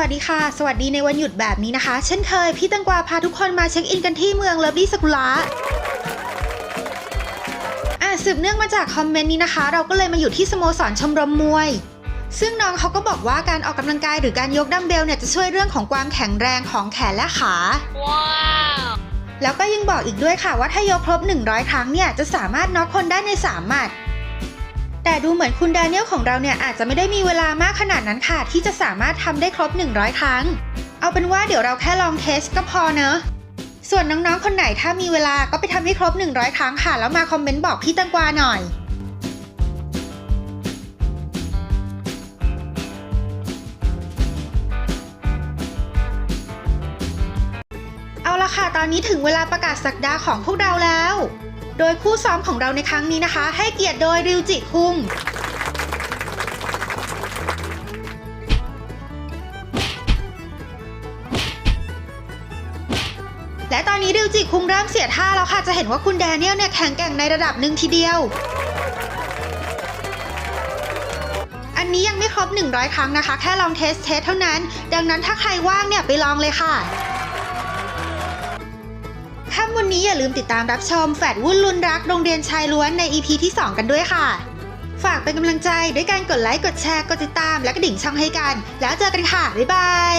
วัสดีค่ะ สวัสดีในวันหยุดแบบนี้นะคะ เช่นเคย พี่ตังกวาพาทุกคนมาเช็คอินกันที่เมืองเลิฟลี่สกุระอะสืบเนื่องมาจากคอมเมนต์นี้นะคะ เราก็เลยมาอยู่ที่สโมสรชมรมมวย ซึ่งน้องเขาก็บอกว่าการออกกำลังกายหรือการยกดัมเบลเนี่ยจะช่วยเรื่องของความแข็งแรงของแขนและขาแล้วก็ยังบอกอีกด้วยค่ะว่าถ้ายกครบ 100 ครั้งเนี่ยจะสามารถน็อกคนได้ใน 3 หมัดแต่ ดูเหมือนคุณแดเนียลของเราเนี่ยอาจจะไม่ได้มีเวลามากขนาดนั้นค่ะ ที่จะสามารถทำได้ครบ 100 ครั้ง เอาเป็นว่าเดี๋ยวเราแค่ลองเทสก็พอเนอะส่วนน้องๆ คนไหนถ้ามีเวลาก็ไปทำให้ครบ 100 ครั้งค่ะ แล้วมาคอมเมนต์บอกพี่ตังกวาหน่อยเอาละค่ะ ตอนนี้ถึงเวลาประกาศสักดาของพวกเราแล้ว โดยคู่ซ้อมของเราในครั้งนี้นะคะ ให้เกียรติโดยริวจิคุงและตอนนี้ริวจิคุงเริ่มเสียท่าแล้วค่ะ จะเห็นว่าคุณแดเนียลเนี่ยแข็งแกร่งในระดับหนึ่งทีเดียว อันนี้ยังไม่ครบ 100 ครั้งนะคะ แค่ลองเทสเทสเท่านั้น ดังนั้นถ้าใครว่างเนี่ยไปลองเลยค่ะ ค่ำวันนี้อย่าลืมติดตามรับชมแฟดวุ่นลุนรักโรงเรียนชายล้วนใน EP ที่ 2 กันด้วยค่ะ ฝากเป็นกำลังใจด้วยการกดไลค์ กดแชร์ กดติดตาม และกระดิ่งช่องให้กัน แล้วเจอกันค่ะ บ๊ายบาย